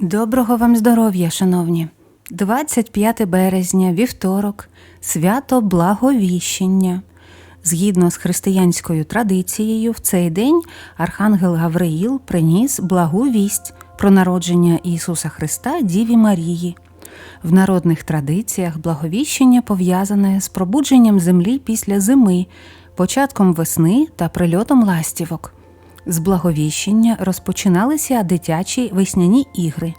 Доброго вам здоров'я, шановні! 25 березня, вівторок, свято Благовіщення. Згідно з християнською традицією, в цей день Архангел Гавриїл приніс благу вість про народження Ісуса Христа Діві Марії. В народних традиціях благовіщення пов'язане з пробудженням землі після зими, початком весни та прильотом ластівок. З благовіщення розпочиналися дитячі весняні ігри,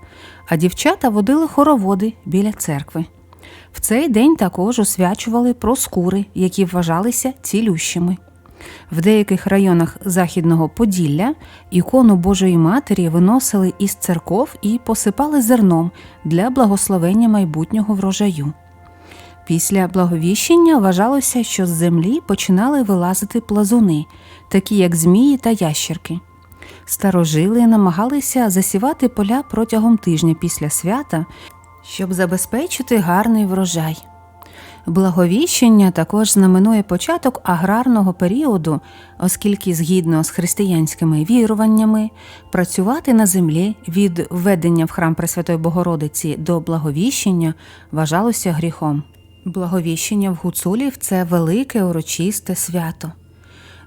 а дівчата водили хороводи біля церкви. В цей день також освячували проскури, які вважалися цілющими. В деяких районах Західного Поділля ікону Божої Матері виносили із церков і посипали зерном для благословення майбутнього врожаю. Після благовіщення вважалося, що з землі починали вилазити плазуни, такі як змії та ящерки. Старожили намагалися засівати поля протягом тижня після свята, щоб забезпечити гарний врожай. Благовіщення також знаменує початок аграрного періоду, оскільки, згідно з християнськими віруваннями, працювати на землі від введення в храм Пресвятої Богородиці до благовіщення вважалося гріхом. Благовіщення в гуцулів це велике урочисте свято.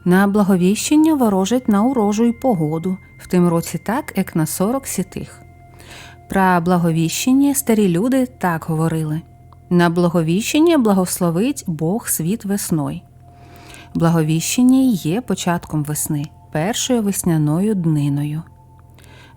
На благовіщення ворожать на урожу й погоду, в тим році так, як на 40 сітих. Про благовіщення старі люди так говорили. На благовіщення благословить Бог світ весною. Благовіщення є початком весни, першою весняною дниною.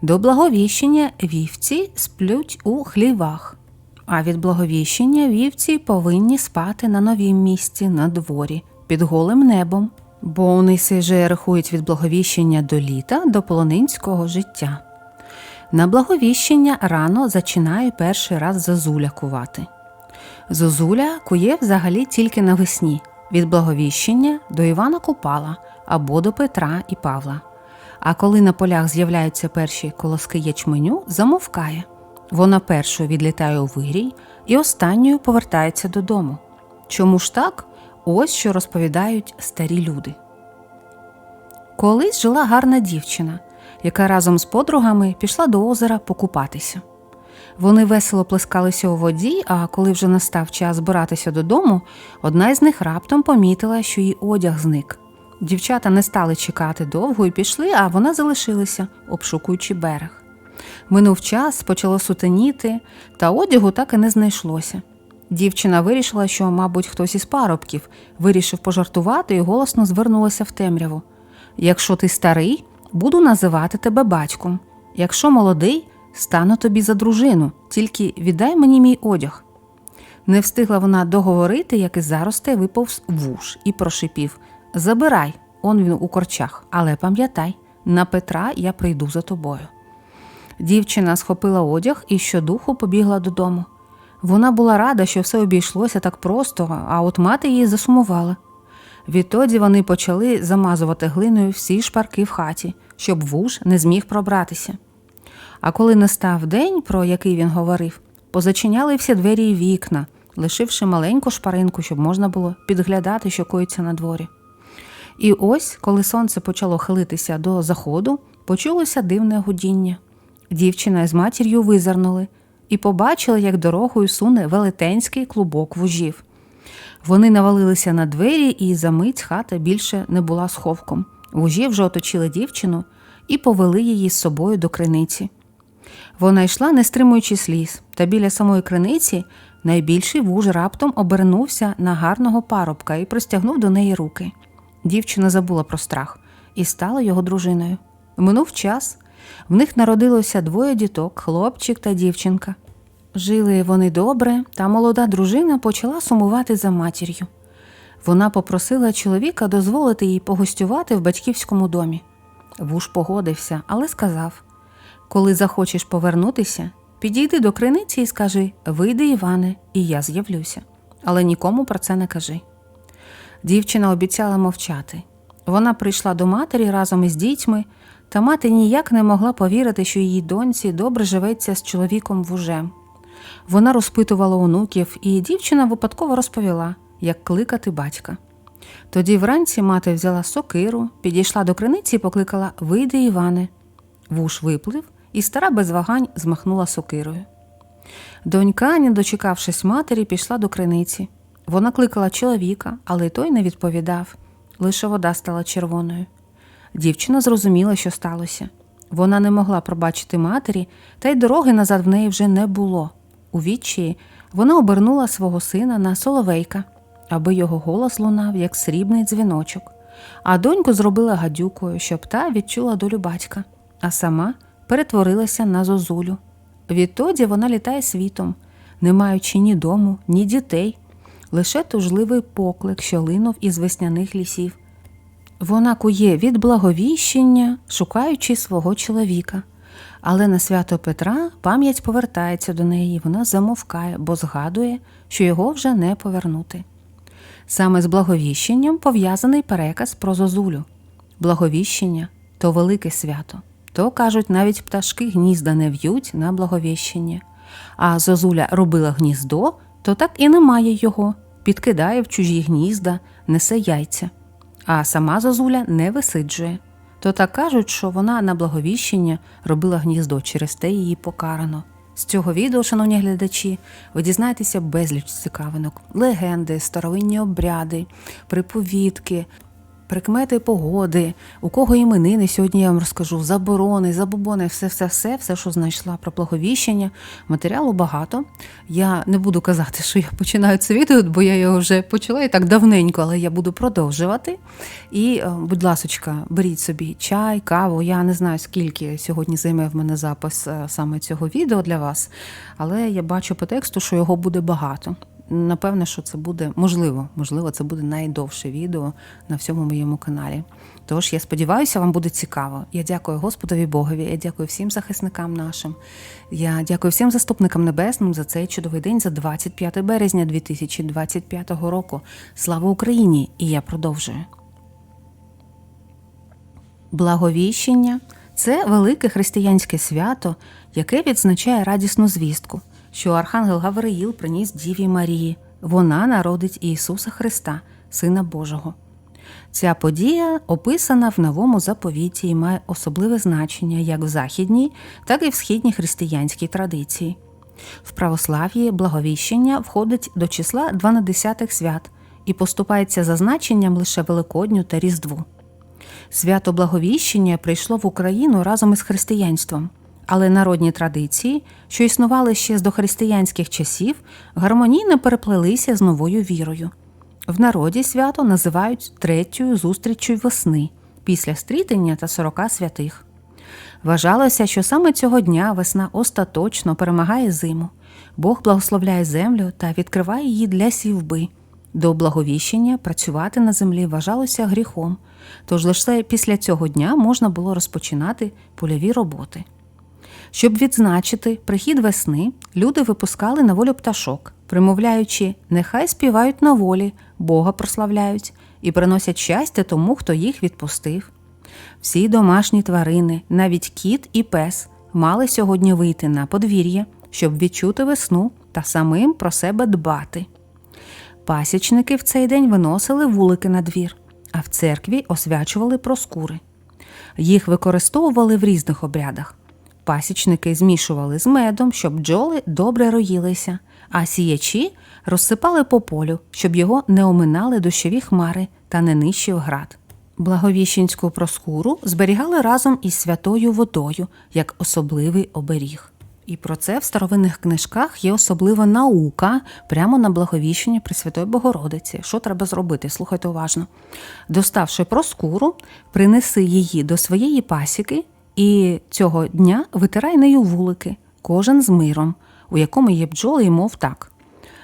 До благовіщення вівці сплють у хлівах, а від благовіщення вівці повинні спати на новім місці на дворі під голим небом, бо вони же рахують від благовіщення до літа до полонинського життя. На благовіщення рано зачинає перший раз зазуля кувати. Зозуля кує взагалі тільки навесні від благовіщення до Івана Купала або до Петра і Павла. А коли на полях з'являються перші колоски ячменю, замовкає. Вона першою відлітає у вирій і останньою повертається додому. Чому ж так? Ось що розповідають старі люди. Колись жила гарна дівчина, яка разом з подругами пішла до озера покупатися. Вони весело плескалися у воді, а коли вже настав час збиратися додому, одна із них раптом помітила, що її одяг зник. Дівчата не стали чекати довго і пішли, а вона залишилася, обшукуючи берег. Минув час, почало сутеніти, та одягу так і не знайшлося. Дівчина вирішила, що, мабуть, хтось із парубків вирішив пожартувати і голосно звернулася в темряву. Якщо ти старий, буду називати тебе батьком. Якщо молодий, стану тобі за дружину, тільки віддай мені мій одяг. Не встигла вона договорити, як із заросте виповз вуш і прошипів Забирай, он він у корчах, але пам'ятай, на Петра я прийду за тобою. Дівчина схопила одяг і щодуху побігла додому. Вона була рада, що все обійшлося так просто, а от мати її засумувала. Відтоді вони почали замазувати глиною всі шпарки в хаті, щоб вуж не зміг пробратися. А коли настав день, про який він говорив, позачиняли всі двері і вікна, лишивши маленьку шпаринку, щоб можна було підглядати, що коїться на дворі. І ось, коли сонце почало хилитися до заходу, почулося дивне гудіння. Дівчина з матір'ю визирнули і побачили, як дорогою суне велетенський клубок вужів. Вони навалилися на двері, і за мить хата більше не була сховком. Вужі вже оточили дівчину і повели її з собою до криниці. Вона йшла, не стримуючи сліз, та біля самої криниці найбільший вуж раптом обернувся на гарного парубка і простягнув до неї руки. Дівчина забула про страх і стала його дружиною. Минув час, в них народилося двоє діток, хлопчик та дівчинка. Жили вони добре, та молода дружина почала сумувати за матір'ю. Вона попросила чоловіка дозволити їй погостювати в батьківському домі. Вуж погодився, але сказав коли захочеш повернутися, підійди до криниці і скажи Вийди, Іване, і я з'явлюся. Але нікому про це не кажи. Дівчина обіцяла мовчати. Вона прийшла до матері разом із дітьми, та мати ніяк не могла повірити, що її доньці добре живеться з чоловіком вужем. Вона розпитувала онуків, і дівчина випадково розповіла, як кликати батька. Тоді вранці мати взяла сокиру, підійшла до криниці і покликала Вийди, Іване. Вуш виплив і стара без вагань змахнула сокирою. Донька, не дочекавшись матері, пішла до криниці. Вона кликала чоловіка, але той не відповідав. Лише вода стала червоною. Дівчина зрозуміла, що сталося. Вона не могла пробачити матері, та й дороги назад в неї вже не було. У відчаї вона обернула свого сина на соловейка, аби його голос лунав, як срібний дзвіночок, а доньку зробила гадюкою, щоб та відчула долю батька, а сама перетворилася на зозулю. Відтоді вона літає світом, не маючи ні дому, ні дітей, лише тужливий поклик, що линув із весняних лісів. Вона кує від благовіщення, шукаючи свого чоловіка. Але на свято Петра пам'ять повертається до неї, вона замовкає, бо згадує, що його вже не повернути. Саме з благовіщенням пов'язаний переказ про зозулю. Благовіщення то велике свято. То, кажуть, навіть пташки гнізда не в'ють на благовіщення. А зозуля робила гніздо, то так і немає його, підкидає в чужі гнізда, несе яйця. А сама зозуля не висиджує. То так кажуть, що вона на благовіщення робила гніздо, через те її покарано. З цього відео, шановні глядачі, ви дізнаєтеся безліч цікавинок, легенди, старовинні обряди, приповідки, прикмети погоди, у кого іменини сьогодні я вам розкажу, заборони, забобони, все, все, все, все, що знайшла про благовіщення. Матеріалу багато. Я не буду казати, що я починаю це відео, бо я його вже почала і так давненько, але я буду продовжувати. І, е, будь ласочка, беріть собі чай, каву. Я не знаю, скільки сьогодні займе в мене запис е, саме цього відео для вас, але я бачу по тексту, що його буде багато. Напевне, що це буде можливо, можливо, це буде найдовше відео на всьому моєму каналі. Тож я сподіваюся, вам буде цікаво. Я дякую Господові Богові, я дякую всім захисникам нашим. Я дякую всім заступникам небесним за цей чудовий день, за 25 березня 2025 року. Слава Україні! І я продовжую. Благовіщення це велике християнське свято, яке відзначає радісну звістку, що Архангел Гавриїл приніс Діві Марії. Вона народить Ісуса Христа, Сина Божого. Ця подія описана в новому заповіті і має особливе значення як в західній, так і в східній християнській традиції. В православ'ї благовіщення входить до числа 12 свят і поступається за значенням лише Великодню та Різдву. Свято Благовіщення прийшло в Україну разом із християнством, але народні традиції, що існували ще з дохристиянських часів, гармонійно переплелися з новою вірою. В народі свято називають третьою зустріччю весни після стрітення та сорока святих. Вважалося, що саме цього дня весна остаточно перемагає зиму. Бог благословляє землю та відкриває її для сівби. До благовіщення працювати на землі вважалося гріхом, тож лише після цього дня можна було розпочинати польові роботи. Щоб відзначити прихід весни, люди випускали на волю пташок, примовляючи, нехай співають на волі, Бога прославляють і приносять щастя тому, хто їх відпустив. Всі домашні тварини, навіть кіт і пес, мали сьогодні вийти на подвір'я, щоб відчути весну та самим про себе дбати. Пасічники в цей день виносили вулики на двір, а в церкві освячували проскури. Їх використовували в різних обрядах. Пасічники змішували з медом, щоб бджоли добре роїлися, а сіячі розсипали по полю, щоб його не оминали дощові хмари та не нищив град. Благовіщенську проскуру зберігали разом із святою водою як особливий оберіг. І про це в старовинних книжках є особлива наука прямо на благовіщення Пресвятої Богородиці. Що треба зробити? Слухайте уважно. Доставши проскуру, принеси її до своєї пасіки і цього дня витирай нею вулики, кожен з миром, у якому є бджоли, і мов так.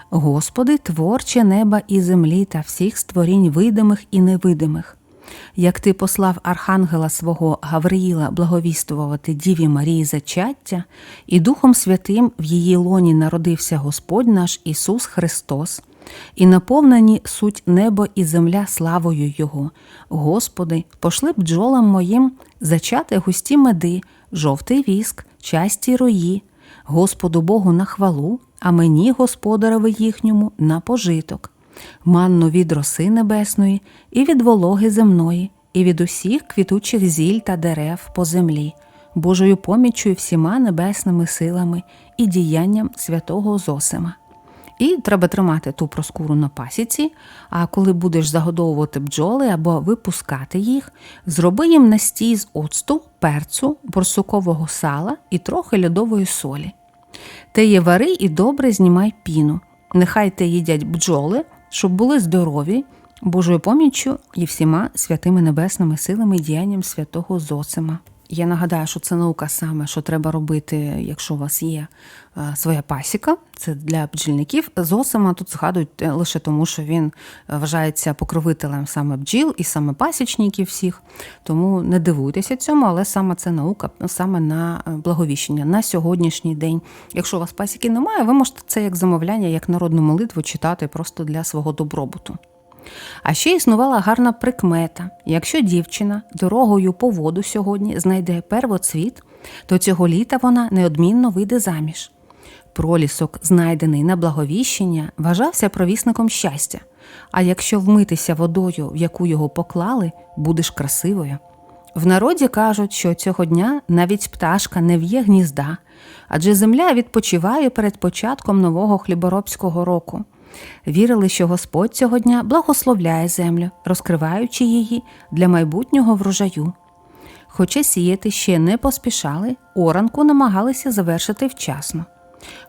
Господи, творче неба і землі та всіх створінь видимих і невидимих. Як ти послав архангела свого Гавриїла благовістувати Діві Марії зачаття, і Духом Святим в її лоні народився Господь наш Ісус Христос, і наповнені суть небо і земля славою Його. Господи, пошли бджолам моїм зачати густі меди, жовтий віск, часті рої, Господу Богу на хвалу, а мені, Господареві їхньому, на пожиток манну від роси небесної, і від вологи земної, і від усіх квітучих зіль та дерев по землі. Божою поміччю всіма небесними силами і діянням святого Зосима. І треба тримати ту проскуру на пасіці, а коли будеш загодовувати бджоли або випускати їх, зроби їм настій з оцту, перцу, борсукового сала і трохи льодової солі. Те є вари і добре знімай піну. Нехай те їдять бджоли, щоб були здорові, Божою поміччю і всіма святими небесними силами і діянням святого Зосима. Я нагадаю, що це наука саме, що треба робити, якщо у вас є своя пасіка, це для бджільників. Зосима тут згадують е, лише тому, що він е, вважається покровителем саме бджіл і саме пасічників всіх. Тому не дивуйтеся цьому, але саме це наука саме на благовіщення на сьогоднішній день. Якщо у вас пасіки немає, ви можете це як замовляння, як народну молитву читати просто для свого добробуту. А ще існувала гарна прикмета: якщо дівчина дорогою по воду сьогодні знайде первоцвіт, то цього літа вона неодмінно вийде заміж. Пролісок, знайдений на благовіщення, вважався провісником щастя. А якщо вмитися водою, в яку його поклали, будеш красивою. В народі кажуть, що цього дня навіть пташка не в'є гнізда, адже земля відпочиває перед початком нового хліборобського року. Вірили, що Господь цього дня благословляє землю, розкриваючи її для майбутнього врожаю. Хоча сіяти ще не поспішали, оранку намагалися завершити вчасно.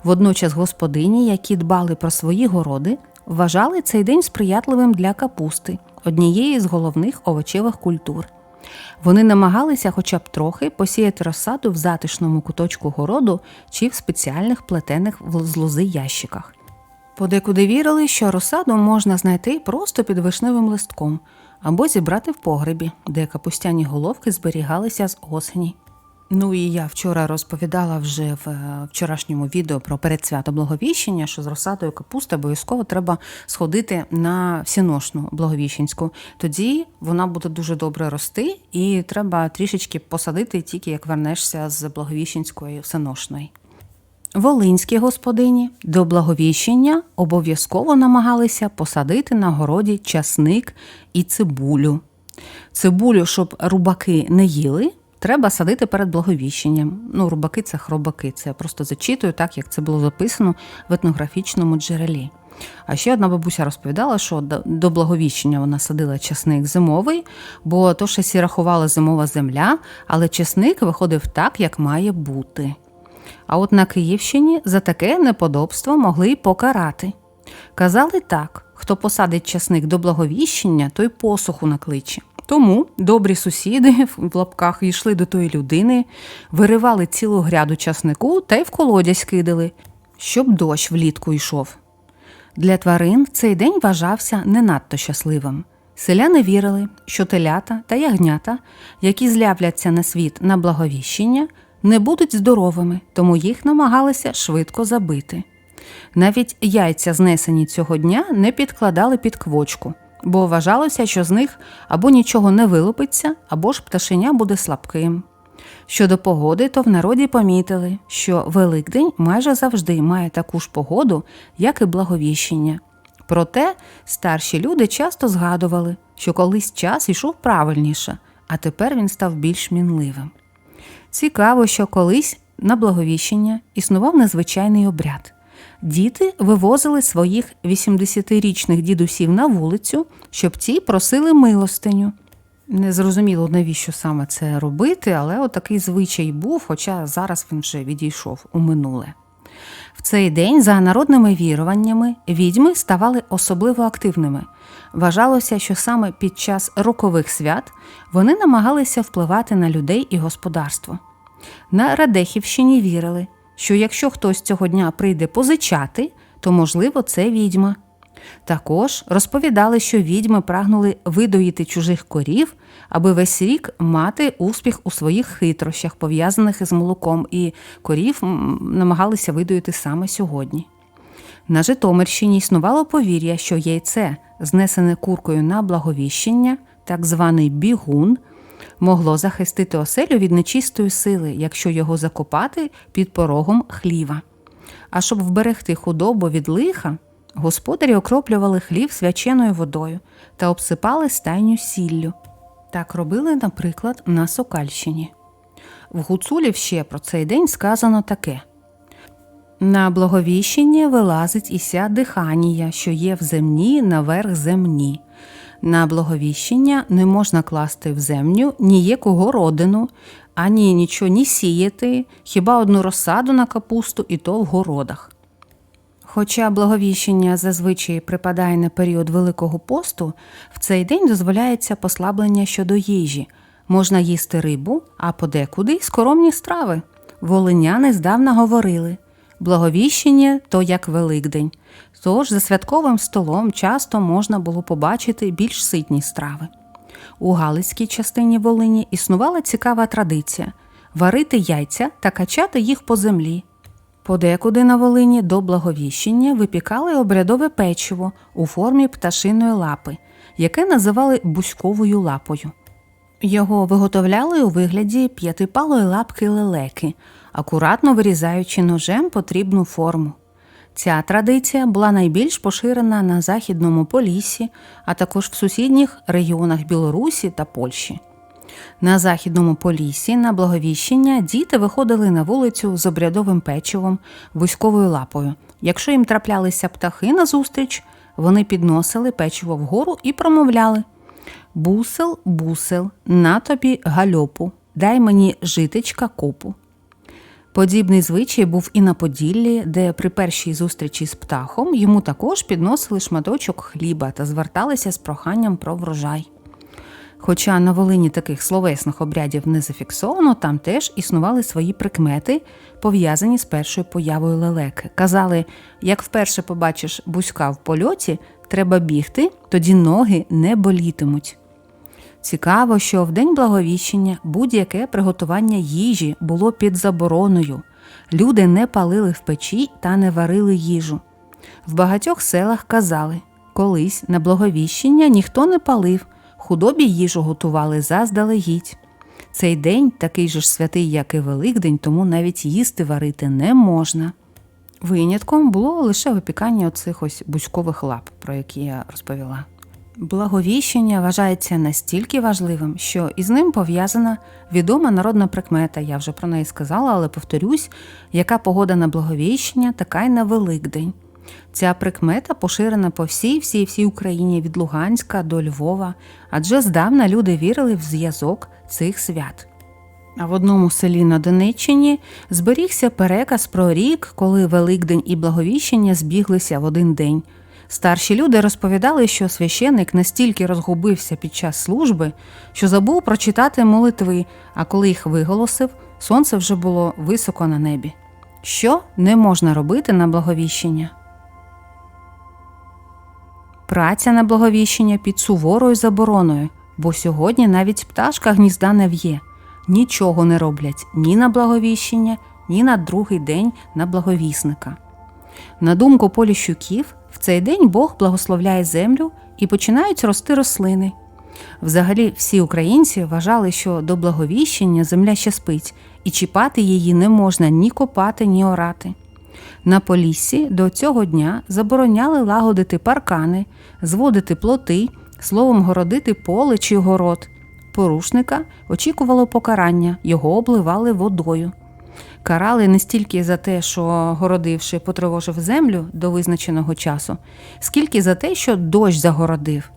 Водночас господині, які дбали про свої городи, вважали цей день сприятливим для капусти, однієї з головних овочевих культур. Вони намагалися хоча б трохи посіяти розсаду в затишному куточку городу чи в спеціальних плетених з лози ящиках. Подекуди вірили, що розсаду можна знайти просто під вишневим листком або зібрати в погребі, де капустяні головки зберігалися з осені. Ну і я вчора розповідала вже в е, вчорашньому відео про передсвято Благовіщення, що з розсадою капусти обов'язково треба сходити на всіношну Благовіщенську. Тоді вона буде дуже добре рости, і треба трішечки посадити, тільки як вернешся з Благовіщенської всеношної. Волинські господині до благовіщення обов'язково намагалися посадити на городі часник і цибулю. Цибулю, щоб рубаки не їли, треба садити перед благовіщенням. Ну, рубаки це хробаки. Це я просто зачитую, так як це було записано в етнографічному джерелі. А ще одна бабуся розповідала, що до благовіщення вона садила часник зимовий, бо то ще рахувала зимова земля, але часник виходив так, як має бути. А от на Київщині за таке неподобство могли й покарати. Казали так: хто посадить часник до благовіщення, той посуху накличе. Тому добрі сусіди в лапках йшли до тої людини, виривали цілу гряду часнику та й в колодязь кидали, щоб дощ влітку йшов. Для тварин цей день вважався не надто щасливим. Селяни вірили, що телята та ягнята, які з'являться на світ на благовіщення, не будуть здоровими, тому їх намагалися швидко забити. Навіть яйця, знесені цього дня, не підкладали під квочку, бо вважалося, що з них або нічого не вилупиться, або ж пташеня буде слабким. Щодо погоди, то в народі помітили, що Великдень майже завжди має таку ж погоду, як і благовіщення. Проте старші люди часто згадували, що колись час йшов правильніше, а тепер він став більш мінливим. Цікаво, що колись на благовіщення існував незвичайний обряд. Діти вивозили своїх 80-річних дідусів на вулицю, щоб ті просили милостиню. Незрозуміло, навіщо саме це робити, але отакий звичай був, хоча зараз він вже відійшов у минуле. В цей день, за народними віруваннями, відьми ставали особливо активними. Вважалося, що саме під час рокових свят вони намагалися впливати на людей і господарство. На Радехівщині вірили, що якщо хтось цього дня прийде позичати, то, можливо, це відьма. Також розповідали, що відьми прагнули видоїти чужих корів, аби весь рік мати успіх у своїх хитрощах, пов'язаних із молоком, і корів намагалися видоїти саме сьогодні. На Житомирщині існувало повір'я, що яйце, знесене куркою на благовіщення, так званий бігун, могло захистити оселю від нечистої сили, якщо його закопати під порогом хліва. А щоб вберегти худобу від лиха, господарі окроплювали хлів свяченою водою та обсипали стайню сіллю. Так робили, наприклад, на Сокальщині. В Гуцулів ще про цей день сказано таке. На благовіщення вилазить іся диханія, що є в земні наверх земні. На благовіщення не можна класти в землю ніяку городину, ані нічого ні сіяти, хіба одну розсаду на капусту, і то в городах. Хоча благовіщення зазвичай припадає на період Великого посту, в цей день дозволяється послаблення щодо їжі. Можна їсти рибу, а подекуди й скоромні страви. Волиняни здавна говорили благовіщення то як Великдень. Тож за святковим столом часто можна було побачити більш ситні страви. У Галицькій частині Волині існувала цікава традиція варити яйця та качати їх по землі. Подекуди на Волині до благовіщення випікали обрядове печиво у формі пташиної лапи, яке називали бузьковою лапою. Його виготовляли у вигляді п'ятипалої лапки лелеки, акуратно вирізаючи ножем потрібну форму. Ця традиція була найбільш поширена на Західному Поліссі, а також в сусідніх регіонах Білорусі та Польщі. На Західному Поліссі на благовіщення діти виходили на вулицю з обрядовим печивом, вузьковою лапою. Якщо їм траплялися птахи назустріч, вони підносили печиво вгору і промовляли Бусел, бусел, на тобі гальопу, дай мені житечка копу. Подібний звичай був і на Поділлі, де при першій зустрічі з птахом йому також підносили шматочок хліба та зверталися з проханням про врожай. Хоча на Волині таких словесних обрядів не зафіксовано, там теж існували свої прикмети, пов'язані з першою появою лелеки. Казали, як вперше побачиш бузька в польоті, треба бігти, тоді ноги не болітимуть. Цікаво, що в день благовіщення будь-яке приготування їжі було під забороною. Люди не палили в печі та не варили їжу. В багатьох селах казали, колись на благовіщення ніхто не палив, худобі їжу готували заздалегідь. Цей день такий же ж святий, як і Великдень, тому навіть їсти варити не можна. Винятком було лише випікання оцих ось бузькових лап, про які я розповіла. Благовіщення вважається настільки важливим, що із ним пов'язана відома народна прикмета. Я вже про неї сказала, але повторюсь, яка погода на благовіщення, така й на Великдень. Ця прикмета поширена по всій всій всій Україні від Луганська до Львова, адже здавна люди вірили в зв'язок цих свят. А в одному селі на Донеччині зберігся переказ про рік, коли Великдень і Благовіщення збіглися в один день. Старші люди розповідали, що священик настільки розгубився під час служби, що забув прочитати молитви, а коли їх виголосив, сонце вже було високо на небі. Що не можна робити на благовіщення? Праця на благовіщення під суворою забороною, бо сьогодні навіть пташка гнізда не в'є, нічого не роблять ні на благовіщення, ні на другий день на благовісника. На думку Поліщуків, в цей день Бог благословляє землю і починають рости рослини. Взагалі, всі українці вважали, що до благовіщення земля ще спить, і чіпати її не можна ні копати, ні орати. На Поліссі до цього дня забороняли лагодити паркани, зводити плоти, словом, городити поле чи город. Порушника очікувало покарання, його обливали водою. Карали не стільки за те, що городивши, потривожив землю до визначеного часу, скільки за те, що дощ загородив.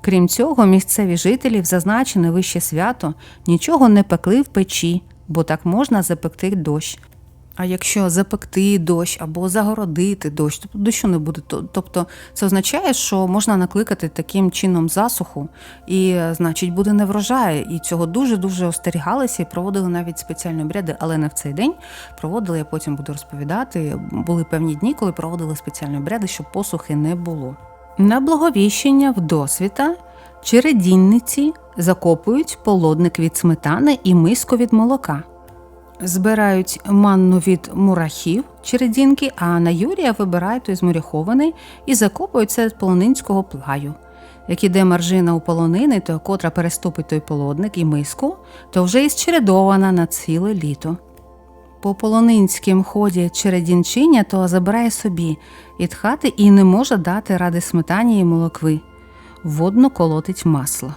Крім цього, місцеві жителі в зазначене вище свято нічого не пекли в печі, бо так можна запекти дощ. А якщо запекти дощ або загородити дощ, тобто дощу не буде. Тобто це означає, що можна накликати таким чином засуху, і, значить, буде неврожай. І цього дуже-дуже остерігалися і проводили навіть спеціальні обряди, але не в цей день проводили, я потім буду розповідати. Були певні дні, коли проводили спеціальні обряди, щоб посухи не було. На благовіщення в досвіта чередінниці закопують полодник від сметани і миску від молока. Збирають манну від мурахів чередінки, а на Юрія вибирають той зморяхований і закопують це з полонинського плаю. Як іде маржина у полонини, то котра переступить той полодник і миску, то вже і зчередована на ціле літо. По полонинським ході чередінчиня то забирає собі і тхати і не може дати ради сметані і молокви, водно колотить масло.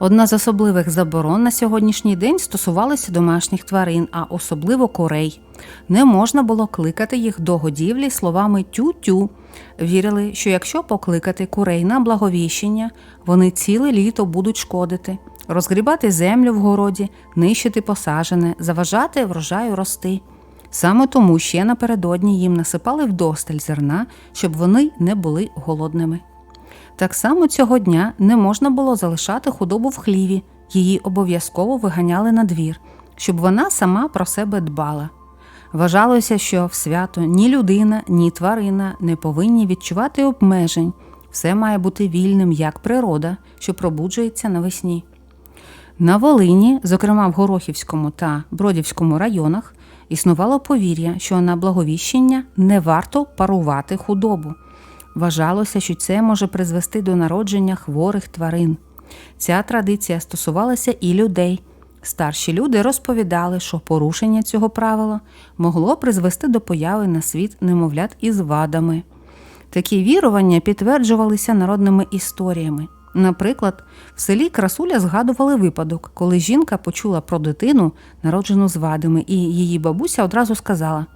Одна з особливих заборон на сьогоднішній день стосувалася домашніх тварин, а особливо курей. Не можна було кликати їх до годівлі словами тю-тю. Вірили, що якщо покликати курей на благовіщення, вони ціле літо будуть шкодити, розгрібати землю в городі, нищити посажене, заважати врожаю рости. Саме тому ще напередодні їм насипали вдосталь зерна, щоб вони не були голодними. Так само цього дня не можна було залишати худобу в хліві, її обов'язково виганяли на двір, щоб вона сама про себе дбала. Вважалося, що в свято ні людина, ні тварина не повинні відчувати обмежень, все має бути вільним, як природа, що пробуджується навесні. На Волині, зокрема в Горохівському та Бродівському районах, існувало повір'я, що на благовіщення не варто парувати худобу. Вважалося, що це може призвести до народження хворих тварин. Ця традиція стосувалася і людей. Старші люди розповідали, що порушення цього правила могло призвести до появи на світ немовлят із вадами. Такі вірування підтверджувалися народними історіями. Наприклад, в селі Красуля згадували випадок, коли жінка почула про дитину, народжену з вадами, і її бабуся одразу сказала: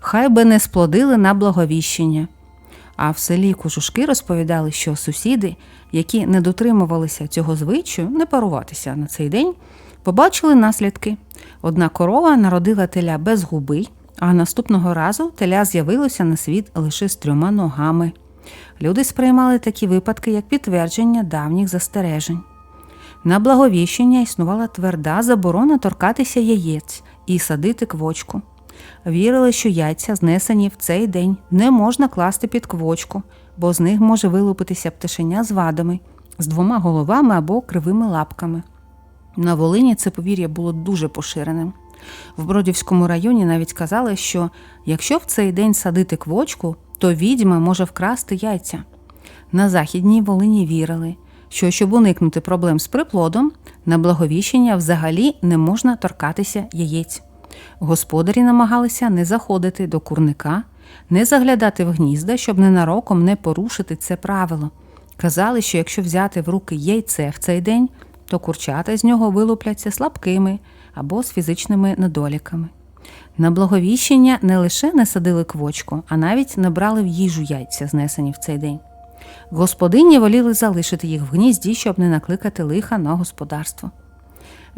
Хай би не сплодили на благовіщення. А в селі Кожушки розповідали, що сусіди, які не дотримувалися цього звичаю, не паруватися на цей день, побачили наслідки. Одна корова народила теля без губи, а наступного разу теля з'явилося на світ лише з трьома ногами. Люди сприймали такі випадки як підтвердження давніх застережень. На благовіщення існувала тверда заборона торкатися яєць і садити квочку. Вірили, що яйця, знесені в цей день, не можна класти під квочку, бо з них може вилупитися пташеня з вадами, з двома головами або кривими лапками. На Волині це повір'я було дуже поширеним. В Бродівському районі навіть казали, що якщо в цей день садити квочку, то відьма може вкрасти яйця. На Західній Волині вірили, що щоб уникнути проблем з приплодом, на благовіщення взагалі не можна торкатися яєць. Господарі намагалися не заходити до курника, не заглядати в гнізда, щоб ненароком не порушити це правило. Казали, що якщо взяти в руки яйце в цей день, то курчата з нього вилупляться слабкими або з фізичними недоліками. На благовіщення не лише не садили квочку, а навіть не брали в їжу яйця, знесені в цей день. Господині воліли залишити їх в гнізді, щоб не накликати лиха на господарство.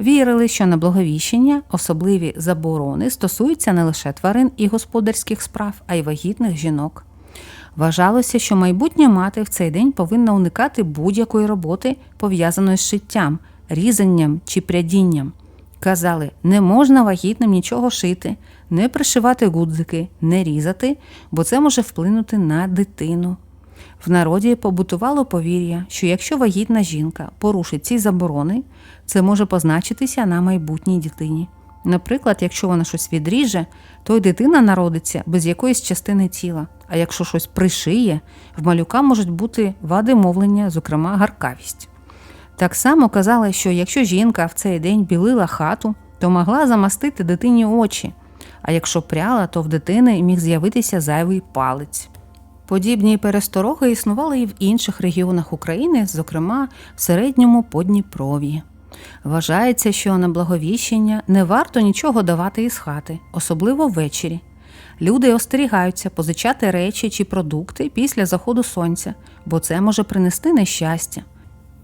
Вірили, що на благовіщення особливі заборони стосуються не лише тварин і господарських справ, а й вагітних жінок. Вважалося, що майбутня мати в цей день повинна уникати будь-якої роботи, пов'язаної з шиттям, різанням чи прядінням. Казали, не можна вагітним нічого шити, не пришивати гудзики, не різати, бо це може вплинути на дитину. В народі побутувало повір'я, що якщо вагітна жінка порушить ці заборони, це може позначитися на майбутній дитині. Наприклад, якщо вона щось відріже, то й дитина народиться без якоїсь частини тіла, а якщо щось пришиє, в малюка можуть бути вади мовлення, зокрема гаркавість. Так само казали, що якщо жінка в цей день білила хату, то могла замастити дитині очі, а якщо пряла, то в дитини міг з'явитися зайвий палець. Подібні перестороги існували і в інших регіонах України, зокрема в середньому Подніпров'ї. Вважається, що на благовіщення не варто нічого давати із хати, особливо ввечері. Люди остерігаються позичати речі чи продукти після заходу сонця, бо це може принести нещастя.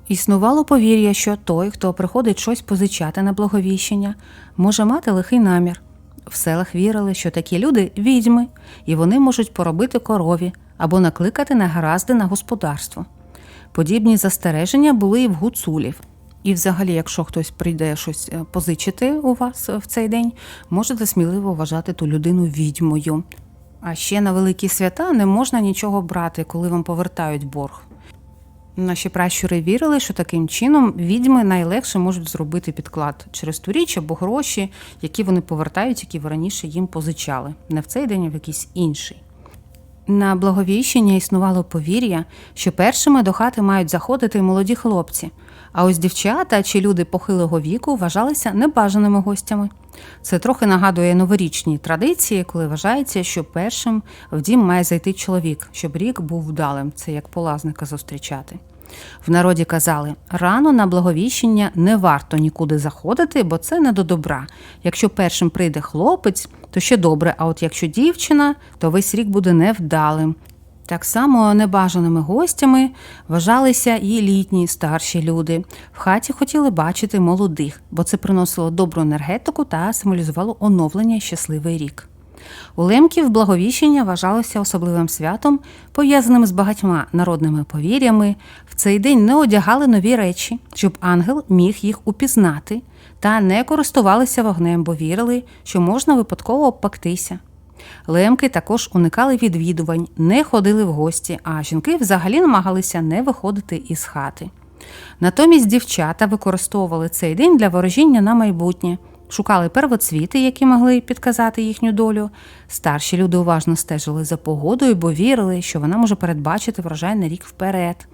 Існувало повір'я, що той, хто приходить щось позичати на благовіщення, може мати лихий намір. В селах вірили, що такі люди відьми, і вони можуть поробити корові або накликати негаразди на господарство. Подібні застереження були і в гуцулів. І, взагалі, якщо хтось прийде щось е, позичити у вас в цей день, можете сміливо вважати ту людину відьмою. А ще на великі свята не можна нічого брати, коли вам повертають борг. Наші пращури вірили, що таким чином відьми найлегше можуть зробити підклад через ту річ або гроші, які вони повертають, які ви раніше їм позичали, не в цей день, а в якийсь інший. На благовіщення існувало повір'я, що першими до хати мають заходити молоді хлопці, а ось дівчата чи люди похилого віку вважалися небажаними гостями. Це трохи нагадує новорічні традиції, коли вважається, що першим в дім має зайти чоловік, щоб рік був вдалим, це як полазника зустрічати. В народі казали, рано на благовіщення не варто нікуди заходити, бо це не до добра. Якщо першим прийде хлопець, то ще добре, а от якщо дівчина, то весь рік буде невдалим. Так само небажаними гостями вважалися і літні старші люди. В хаті хотіли бачити молодих, бо це приносило добру енергетику та символізувало оновлення щасливий рік. У лемків благовіщення вважалося особливим святом, пов'язаним з багатьма народними повір'ями. В цей день не одягали нові речі, щоб ангел міг їх упізнати, та не користувалися вогнем, бо вірили, що можна випадково обпектися. Лемки також уникали відвідувань, не ходили в гості, а жінки взагалі намагалися не виходити із хати. Натомість дівчата використовували цей день для ворожіння на майбутнє, шукали первоцвіти, які могли підказати їхню долю. Старші люди уважно стежили за погодою, бо вірили, що вона може передбачити врожай на рік вперед.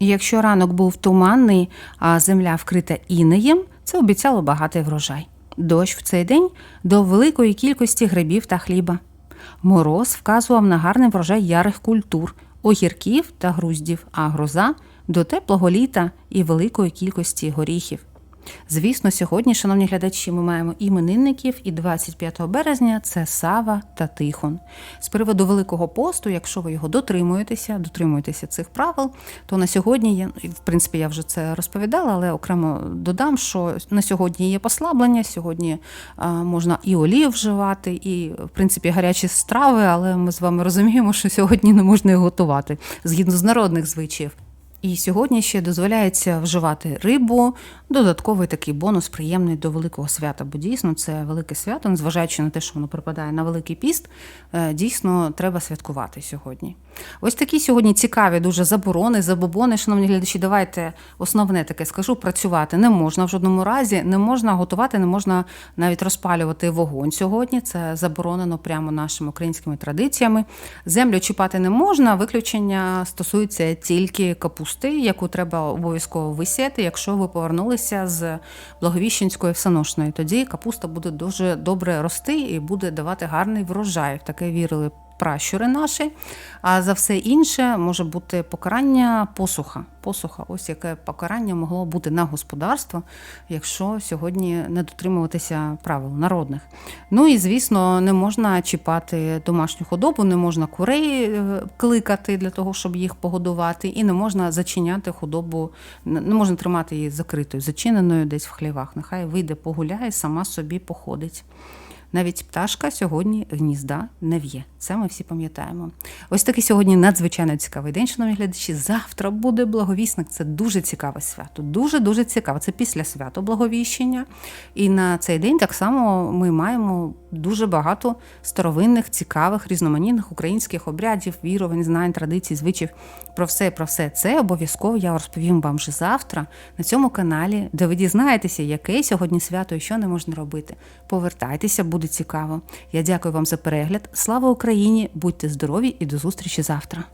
Якщо ранок був туманний, а земля вкрита інеєм, це обіцяло багатий врожай. Дощ в цей день до великої кількості грибів та хліба. Мороз вказував на гарний врожай ярих культур, огірків та груздів, а гроза до теплого літа і великої кількості горіхів. Звісно, сьогодні, шановні глядачі, ми маємо іменинників, і 25 березня це Сава та Тихон. З приводу Великого посту, якщо ви його дотримуєтеся, дотримуєтеся цих правил, то на сьогодні є, в принципі, я вже це розповідала, але окремо додам, що на сьогодні є послаблення, сьогодні а, можна і олію вживати, і, в принципі, гарячі страви, але ми з вами розуміємо, що сьогодні не можна їх готувати згідно з народних звичаїв. І сьогодні ще дозволяється вживати рибу, додатковий такий бонус, приємний до великого свята. Бо дійсно це велике свято, незважаючи на те, що воно припадає на великий піст, е, дійсно треба святкувати сьогодні. Ось такі сьогодні цікаві дуже заборони, забобони. Шановні глядачі, давайте основне таке скажу: працювати не можна в жодному разі, не можна готувати, не можна навіть розпалювати вогонь сьогодні. Це заборонено прямо нашими українськими традиціями. Землю чіпати не можна. Виключення стосується тільки капусти, яку треба обов'язково висіяти, якщо ви повернулися з Благовіщенської всеношної. Тоді капуста буде дуже добре рости і буде давати гарний врожай. В таке вірили пращури наші. А за все інше може бути покарання посуха. Посуха, ось яке покарання могло бути на господарство, якщо сьогодні не дотримуватися правил народних. Ну і звісно, не можна чіпати домашню худобу, не можна курей е, кликати для того, щоб їх погодувати, і не можна зачиняти худобу, не можна тримати її закритою, зачиненою десь в хлівах. Нехай вийде, погуляє, сама собі походить. Навіть пташка сьогодні гнізда не в'є. Це ми всі пам'ятаємо. Ось такий сьогодні надзвичайно цікавий день, шановні глядачі. Завтра буде благовісник. Це дуже цікаве свято. Дуже дуже цікаво. Це після свято Благовіщення. І на цей день так само ми маємо дуже багато старовинних, цікавих, різноманітних українських обрядів, вірувань, знань, традицій, звичаїв. Про все, про все це обов'язково я розповім вам вже завтра на цьому каналі, де ви дізнаєтеся, яке сьогодні свято і що не можна робити. Повертайтеся, буде цікаво. Я дякую вам за перегляд. Слава Україні! Будьте здорові і до зустрічі завтра.